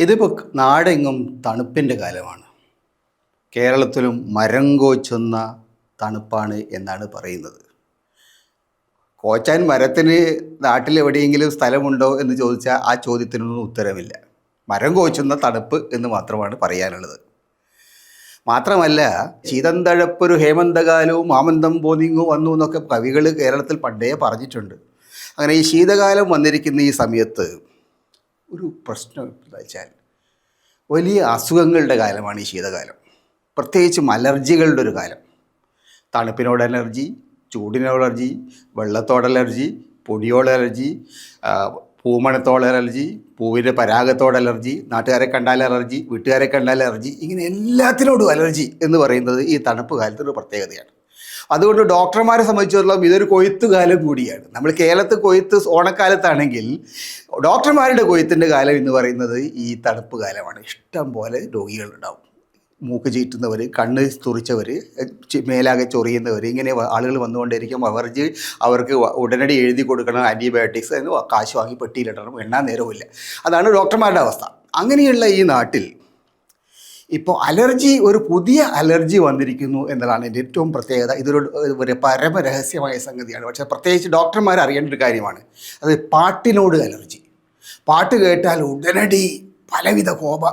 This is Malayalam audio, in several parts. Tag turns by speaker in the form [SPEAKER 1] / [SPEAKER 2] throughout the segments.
[SPEAKER 1] ഇതിപ്പോൾ നാടെങ്ങും തണുപ്പിന്റെ കാലമാണ്. കേരളത്തിലും മരം കോച്ചുന്ന തണുപ്പാണ് എന്നാണ് പറയുന്നത്. കോച്ചാൻ മരത്തിന് നാട്ടിൽ എവിടെയെങ്കിലും സ്ഥലമുണ്ടോ എന്ന് ചോദിച്ചാൽ ആ ചോദ്യത്തിനൊന്നും ഉത്തരമില്ല. മരം കോച്ചുന്ന തണുപ്പ് എന്ന് മാത്രമാണ് പറയാനുള്ളത്. മാത്രമല്ല ചീതന്തഴപ്പൊരു ഹേമന്തകാലവും മാമന്തം പോന്നിങ്ങും വന്നു എന്നൊക്കെ കവികൾ കേരളത്തിൽ പണ്ടേ പറഞ്ഞിട്ടുണ്ട്. അങ്ങനെ ഈ ശീതകാലം വന്നിരിക്കുന്ന ഈ സമയത്ത് ഒരു പ്രശ്നം എന്താ വെച്ചാൽ വലിയ അസുഖങ്ങളുടെ കാലമാണ് ഈ ശീതകാലം. പ്രത്യേകിച്ചും അലർജികളുടെ ഒരു കാലം. തണുപ്പിനോട് അലർജി ചൂടിനോട് അലർജി വെള്ളത്തോട് അലർജി പൊടിയോട് അലർജി പൂമണത്തോട് അലർജി പൂവിന്റെ പരാഗത്തോട് അലർജി നാട്ടുകാരെ കണ്ടാൽ അലർജി വീട്ടുകാരെ കണ്ടാൽ അലർജി ഇങ്ങനെ എല്ലാത്തിനോടും അലർജി എന്ന് പറയുന്നത് ഈ തണുപ്പ് കാലത്തൊരു പ്രത്യേകതയാണ്. അതുകൊണ്ട് ഡോക്ടർമാരെ സംബന്ധിച്ചിടത്തോളം ഇതൊരു കൊയ്ത്ത് കാലം കൂടിയാണ്. നമ്മൾ കേരളത്തിൽ കൊയ്ത്ത് ഓണക്കാലത്താണെങ്കിൽ ഡോക്ടർമാരുടെ കൊയ്ത്തിന്റെ കാലം എന്ന് പറയുന്നത് ഈ തണുപ്പ് കാലമാണ്. ഇഷ്ടം പോലെ രോഗികളുണ്ടാവും. മൂക്ക് ചീറ്റുന്നവർ കണ്ണ് തുറിച്ചവർ മേലാകെ ചൊറിയുന്നവർ ഇങ്ങനെ ആളുകൾ വന്നുകൊണ്ടിരിക്കും അവർക്ക് അവർക്ക് ഉടനടി എഴുതി കൊടുക്കണം ആന്റിബയോട്ടിക്സ് എന്ന് കാശ് വാങ്ങി പെട്ടിയിലിടണം എണ്ണാൻ നേരവുമില്ല. അതാണ് ഡോക്ടർമാരുടെ അവസ്ഥ. അങ്ങനെയുള്ള ഈ നാട്ടിൽ ഇപ്പോൾ അലർജി ഒരു പുതിയ അലർജി വന്നിരിക്കുന്നു എന്നതാണ് എന്റെ ഏറ്റവും പ്രത്യേകത. ഇതൊരു ഒരു പരമരഹസ്യമായ സംഗതിയാണ്. പക്ഷേ പ്രത്യേകിച്ച് ഡോക്ടർമാർ അറിയേണ്ട ഒരു കാര്യമാണ്. അത് പാട്ടിനോട് അലർജി. പാട്ട് കേട്ടാൽ ഉടനടി പലവിധ കോപ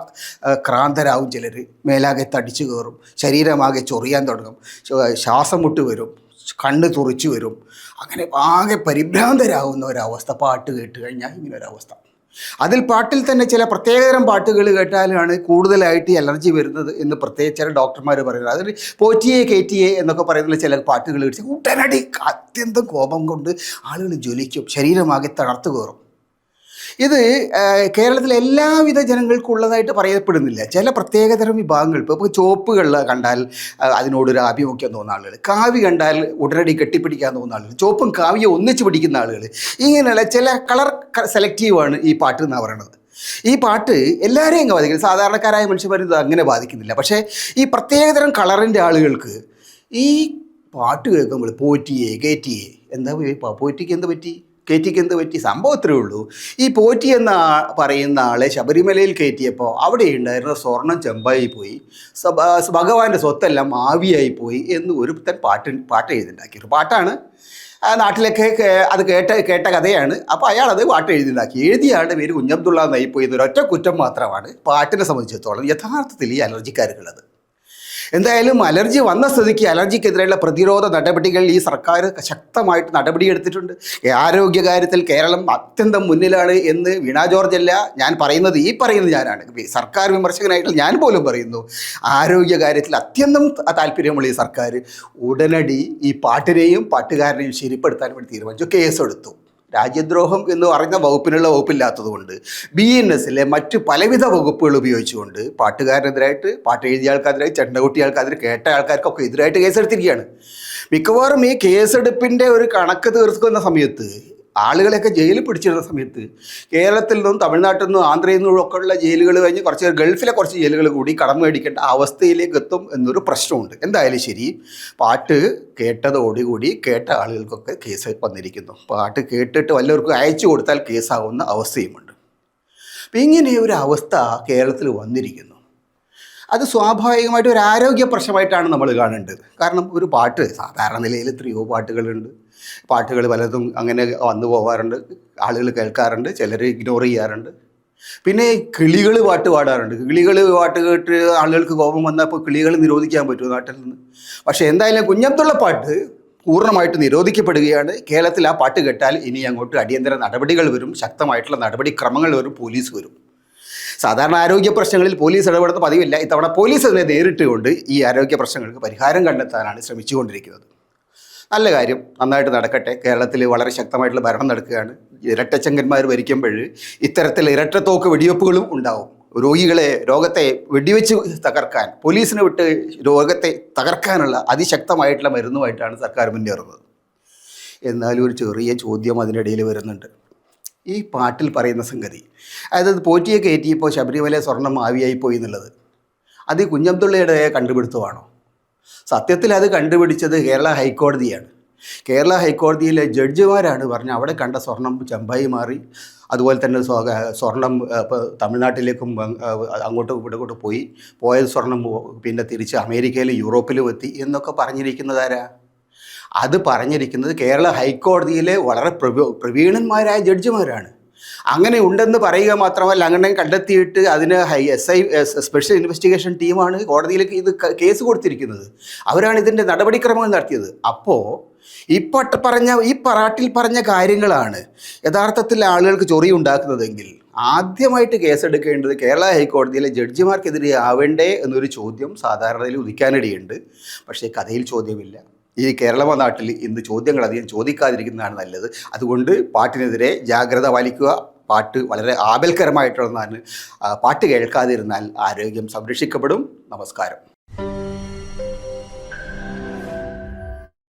[SPEAKER 1] ക്രാന്തരാകും ചിലർ. മേലാകെ തടിച്ചു കയറും ശരീരമാകെ ചൊറിയാൻ തുടങ്ങും ശ്വാസം മുട്ട് വരും കണ്ണ് തുറിച്ചു വരും. അങ്ങനെ ആകെ പരിഭ്രാന്തരാകുന്ന ഒരവസ്ഥ പാട്ട് കേട്ട് കഴിഞ്ഞാൽ ഇങ്ങനെ ഒരവസ്ഥ അതിൽ പാട്ടിൽ തന്നെ ചില പ്രത്യേകതരം പാട്ടുകൾ കേട്ടാലാണ് കൂടുതലായിട്ട് അലർജി വരുന്നത് എന്ന് പ്രത്യേകിച്ച് ചില ഡോക്ടർമാർ പറയുന്നത്. അതിൽ പോറ്റിയെ കയറ്റിയെ എന്നൊക്കെ പറയുന്ന ചില പാട്ടുകൾ കേട്ട് ഉടനടി അത്യന്തം കോപം കൊണ്ട് ആളുകൾ ജ്വലിക്കും. ശരീരമാകെ തളർത്തു കയറും. ഇത് കേരളത്തിലെ എല്ലാവിധ ജനങ്ങൾക്കും ഉള്ളതായിട്ട് പറയപ്പെടുന്നില്ല. ചില പ്രത്യേകതരം വിഭാഗങ്ങൾ ഇപ്പോൾ ഇപ്പോൾ ചോപ്പുകൾ കണ്ടാൽ അതിനോടൊരു ആഭിമുഖ്യം തോന്നുന്ന ആളുകൾ കാവി കണ്ടാൽ ഉടനടി കെട്ടിപ്പിടിക്കാൻ തോന്നുന്ന ആളുകൾ ചോപ്പും കാവിയും ഒന്നിച്ച് പിടിക്കുന്ന ആളുകൾ ഇങ്ങനെയുള്ള ചില കളർ സെലക്റ്റീവാണ് ഈ പാട്ട് എന്നാണ് പറയുന്നത് ഈ പാട്ട് എല്ലാവരെയും അങ്ങ് ബാധിക്കും. സാധാരണക്കാരായ മനുഷ്യന്മാർ ഇത് അങ്ങനെ ബാധിക്കുന്നില്ല. പക്ഷേ ഈ പ്രത്യേകതരം കളറിന്റെ ആളുകൾക്ക് ഈ പാട്ട് കേൾക്കുമ്പോൾ പോറ്റിയെ കയറ്റിയെ എന്താ പോറ്റിക്ക് എന്ത് പറ്റി? കയറ്റിക്ക് എന്ത് പറ്റി? സംഭവം ഉള്ളൂ. ഈ പോറ്റി എന്ന പറയുന്ന ആളെ ശബരിമലയിൽ കയറ്റിയപ്പോൾ അവിടെ ഉണ്ടായിരുന്ന സ്വർണം ചെമ്പായി പോയി. ഭഗവാന്റെ സ്വത്തെല്ലാം ആവിയായി പോയി എന്ന് ഒരു തൻ പാട്ട് പാട്ട് എഴുതിണ്ടാക്കി ഒരു പാട്ടാണ് നാട്ടിലൊക്കെ അത് കേട്ട കേട്ട കഥയാണ്. അപ്പോൾ അയാൾ അത് പാട്ട് എഴുതിണ്ടാക്കി. എഴുതിയ ആളുടെ പേര് കുഞ്ഞബ്ദുള്ള എന്നായി പോയി. ഒരൊറ്റ കുറ്റം മാത്രമാണ്. പാട്ടിനെ സംബന്ധിച്ചിടത്തോളം യഥാർത്ഥത്തിൽ ഈ അലർജിക്കാർക്കുള്ളത്. എന്തായാലും അലർജി വന്ന സ്ഥിതിക്ക് അലർജിക്കെതിരെയുള്ള പ്രതിരോധ നടപടികൾ ഈ സർക്കാർ ശക്തമായിട്ട് നടപടിയെടുത്തിട്ടുണ്ട്. ആരോഗ്യകാര്യത്തിൽ കേരളം അത്യന്തം മുന്നിലാണ് എന്ന് വീണ ജോർജ് അല്ല ഞാൻ പറയുന്നത് ഈ പറയുന്നത് ഞാനാണ്. സർക്കാർ വിമർശകനായിട്ട് ഞാൻ പോലും പറയുന്നു. ആരോഗ്യകാര്യത്തിൽ അത്യന്തം താല്പര്യമുള്ള ഈ സർക്കാർ ഉടനടി ഈ പാട്ടിനെയും പാട്ടുകാരനെയും ശരിപ്പെടുത്താൻ വേണ്ടി തീരുമാനിച്ചു. കേസെടുത്തു. രാജ്യദ്രോഹം എന്ന് പറയുന്ന വകുപ്പിനുള്ള വകുപ്പില്ലാത്തതുകൊണ്ട് ബി എൻ എസിലെ മറ്റ് പലവിധ വകുപ്പുകൾ ഉപയോഗിച്ചുകൊണ്ട് പാട്ടുകാരനെതിരായിട്ട് പാട്ട് എഴുതിയ ആൾക്കാരെതിരായി ചെണ്ടകുട്ടി ആൾക്കാരെതിരെ കേട്ട ആൾക്കാർക്കൊക്കെ എതിരായിട്ട് കേസെടുത്തിരിക്കുകയാണ്. മിക്കവാറും ഈ കേസെടുപ്പിന്റെ ഒരു കണക്ക് തീർക്കുന്ന സമയത്ത് ആളുകളെയൊക്കെ ജയിലിൽ പിടിച്ചിരുന്ന സമയത്ത് കേരളത്തിൽ നിന്നും തമിഴ്നാട്ടിൽ നിന്നും ആന്ധ്രയിൽ നിന്നും ഒക്കെ ഉള്ള ജയിലുകൾ കഴിഞ്ഞ് കുറച്ച് ഗൾഫിലെ കുറച്ച് ജയിലുകൾ കൂടി കടം മേടിക്കേണ്ട അവസ്ഥയിലേക്ക് എത്തും എന്നൊരു പ്രശ്നമുണ്ട്. എന്തായാലും ശരി പാട്ട് കേട്ടതോടുകൂടി കേട്ട ആളുകൾക്കൊക്കെ കേസ് വന്നിരിക്കുന്നു. പാട്ട് കേട്ടിട്ട് വല്ലവർക്കും അയച്ചു കൊടുത്താൽ കേസാവുന്ന അവസ്ഥയുമുണ്ട്. അപ്പം ഇങ്ങനെ ഒരു അവസ്ഥ കേരളത്തിൽ വന്നിരിക്കുന്നു. അത് സ്വാഭാവികമായിട്ട് ഒരു ആരോഗ്യ പ്രശ്നമായിട്ടാണ് നമ്മൾ കാണേണ്ടത്. കാരണം ഒരു പാട്ട് സാധാരണ നിലയിൽ എത്രയോ പാട്ടുകളുണ്ട്. പാട്ടുകൾ പലതും അങ്ങനെ വന്നു പോകാറുണ്ട് ആളുകൾ കേൾക്കാറുണ്ട് ചിലർ ഇഗ്നോർ ചെയ്യാറുണ്ട്. പിന്നെ കിളികൾ പാട്ട് പാടാറുണ്ട്. കിളികൾ പാട്ട് കേട്ട് ആളുകൾക്ക് കോപം വന്നപ്പോൾ കിളികൾ നിരോധിക്കാൻ പറ്റുമോ നാട്ടിൽ നിന്ന്? പക്ഷേ എന്തായാലും കുഞ്ഞത്തുള്ള പാട്ട് പൂർണമായിട്ട് നിരോധിക്കപ്പെടുകയാണ്. കേരളത്തിൽ ആ പാട്ട് കേട്ടാൽ ഇനി അങ്ങോട്ട് അടിയന്തര നടപടികൾ വരും. ശക്തമായിട്ടുള്ള നടപടിക്രമങ്ങൾ വരും. പോലീസ് വരും. സാധാരണ ആരോഗ്യ പ്രശ്നങ്ങളിൽ പോലീസ് ഇടപെടുന്ന പതിവില്ല. ഇത്തവണ പോലീസ് അതിനെ നേരിട്ടുകൊണ്ട് ഈ ആരോഗ്യ പ്രശ്നങ്ങൾക്ക് പരിഹാരം കണ്ടെത്താനാണ് ശ്രമിച്ചുകൊണ്ടിരിക്കുന്നത്. നല്ല കാര്യം. നന്നായിട്ട് നടക്കട്ടെ. കേരളത്തിൽ വളരെ ശക്തമായിട്ടുള്ള ഭരണം നടക്കുകയാണ്. ഇരട്ടച്ചങ്കന്മാർ ഭരിക്കുമ്പോൾ ഇത്തരത്തിൽ ഇരട്ടത്തോക്ക് വെടിവെപ്പുകളും ഉണ്ടാവും. രോഗികളെ രോഗത്തെ വെടിവെച്ച് തകർക്കാൻ പോലീസിനെ വിട്ട് രോഗത്തെ തകർക്കാനുള്ള അതിശക്തമായിട്ടുള്ള മരുന്നുമായിട്ടാണ് സർക്കാർ മുന്നേറുന്നത്. എന്നാലും ഒരു ചെറിയ ചോദ്യം അതിനിടയിൽ വരുന്നുണ്ട്. ഈ പാട്ടിൽ പറയുന്ന സംഗതി. അതായത് പോറ്റിയെ കയറ്റിയപ്പോൾ ശബരിമല സ്വർണം ആവിയായിപ്പോയി എന്നുള്ളത്. അത് കുഞ്ഞബ്ദുള്ളയുടെ കണ്ടുപിടുത്തമാണോ? സത്യത്തിൽ അത് കണ്ടുപിടിച്ചത് കേരള ഹൈക്കോടതിയാണ്. കേരള ഹൈക്കോടതിയിലെ ജഡ്ജിമാരാണ് പറഞ്ഞ അവിടെ കണ്ട സ്വർണം ചെമ്പായി മാറി അതുപോലെ തന്നെ സ്വ- സ്വർണം തമിഴ്നാട്ടിലേക്കും അങ്ങോട്ടും ഇവിടെങ്ങോട്ടും പോയി. പോയ സ്വർണം പിന്നെ തിരിച്ച് അമേരിക്കയിലും യൂറോപ്പിലും എത്തി എന്നൊക്കെ പറഞ്ഞിരിക്കുന്നതാരാ അത് പറഞ്ഞിരിക്കുന്നത് കേരള ഹൈക്കോടതിയിലെ വളരെ പ്രവീ- പ്രവീണന്മാരായ ജഡ്ജിമാരാണ്. അങ്ങനെ ഉണ്ടെന്ന് പറയുക മാത്രമല്ല അങ്ങനെ കണ്ടെത്തിയിട്ട് അതിന് ഹൈ എസ് ഐ സ്പെഷ്യൽ ഇൻവെസ്റ്റിഗേഷൻ ടീമാണ് കോടതിയിലേക്ക് ഇത് കേസ് കൊടുത്തിരിക്കുന്നത്. അവരാണ് ഇതിന്റെ നടപടിക്രമങ്ങൾ നടത്തിയത്. അപ്പോൾ ഈ പട്ട പറഞ്ഞ ഈ പറാട്ടിൽ പറഞ്ഞ കാര്യങ്ങളാണ് യഥാർത്ഥത്തിൽ ആളുകൾക്ക് ചൊറി ഉണ്ടാക്കുന്നതെങ്കിൽ ആദ്യമായിട്ട് കേസെടുക്കേണ്ടത് കേരള ഹൈക്കോടതിയിലെ ജഡ്ജിമാർക്കെതിരെ ആവേണ്ടേ എന്നൊരു ചോദ്യം സാധാരണയിൽ ഉദിക്കാനിടയുണ്ട്. പക്ഷേ കഥയിൽ ചോദ്യമില്ല. ഈ കേരള നാട്ടിൽ ഇന്ന് ചോദ്യങ്ങൾ അധികം ചോദിക്കാതിരിക്കുന്നതാണ് നല്ലത്. അതുകൊണ്ട് പാട്ടിനെതിരെ ജാഗ്രത പാലിക്കുക. പാട്ട് വളരെ ആപൽക്കരമായിട്ടുള്ളതാണ്. പാട്ട് കേൾക്കാതിരുന്നാൽ ആരോഗ്യം സംരക്ഷിക്കപ്പെടും. നമസ്കാരം.